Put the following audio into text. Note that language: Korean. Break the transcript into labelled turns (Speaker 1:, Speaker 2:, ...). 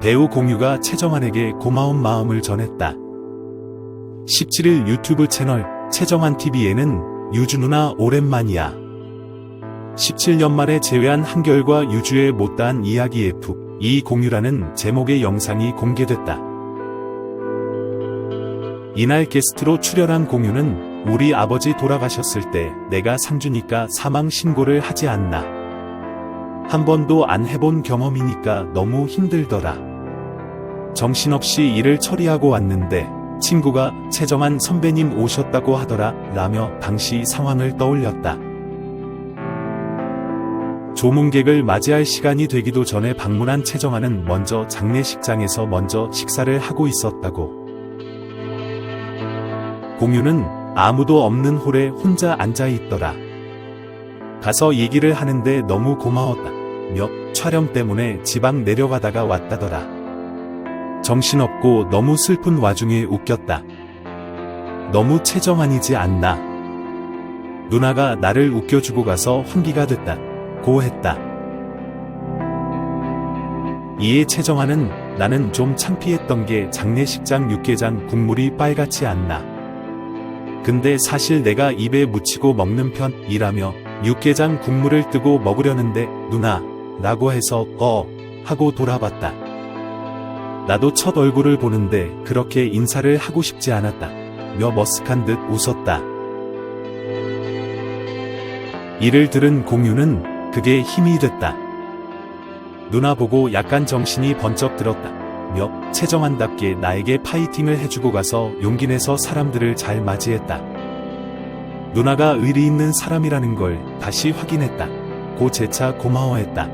Speaker 1: 배우 공유가 최정환에게 고마운 마음을 전했다. 17일 유튜브 채널 최정환 TV에는 유주 누나 오랜만이야. 17년 만에 재회한 한결과 유주의 못다한 이야기 F 이 공유라는 제목의 영상이 공개됐다. 이날 게스트로 출연한 공유는 우리 아버지 돌아가셨을 때 내가 상주니까 사망 신고를 하지 않나. 한 번도 안 해본 경험이니까 너무 힘들더라. 정신없이 일을 처리하고 왔는데 친구가 최정한 선배님 오셨다고 하더라 라며 당시 상황을 떠올렸다. 조문객을 맞이할 시간이 되기도 전에 방문한 최정한은 먼저 장례식장에서 먼저 식사를 하고 있었다고. 공유는 아무도 없는 홀에 혼자 앉아 있더라. 가서 얘기를 하는데 너무 고마웠다. 며 촬영 때문에 지방 내려가다가 왔다더라. 정신없고 너무 슬픈 와중에 웃겼다. 너무 최정한이지 않나. 누나가 나를 웃겨주고 가서 환기가 됐다. 고 했다. 이에 최정한은 나는 좀 창피했던 게 장례식장 육개장 국물이 빨갛지 않나. 근데 사실 내가 입에 묻히고 먹는 편이라며 육개장 국물을 뜨고 먹으려는데 누나 라고 해서 어 하고 돌아봤다. 나도 첫 얼굴을 보는데 그렇게 인사를 하고 싶지 않았다. 며 머쓱한 듯 웃었다. 이를 들은 공유는 그게 힘이 됐다. 누나 보고 약간 정신이 번쩍 들었다. 며 최정한답게 나에게 파이팅을 해주고 가서 용기 내서 사람들을 잘 맞이했다. 누나가 의리 있는 사람이라는 걸 다시 확인했다. 고 재차 고마워했다.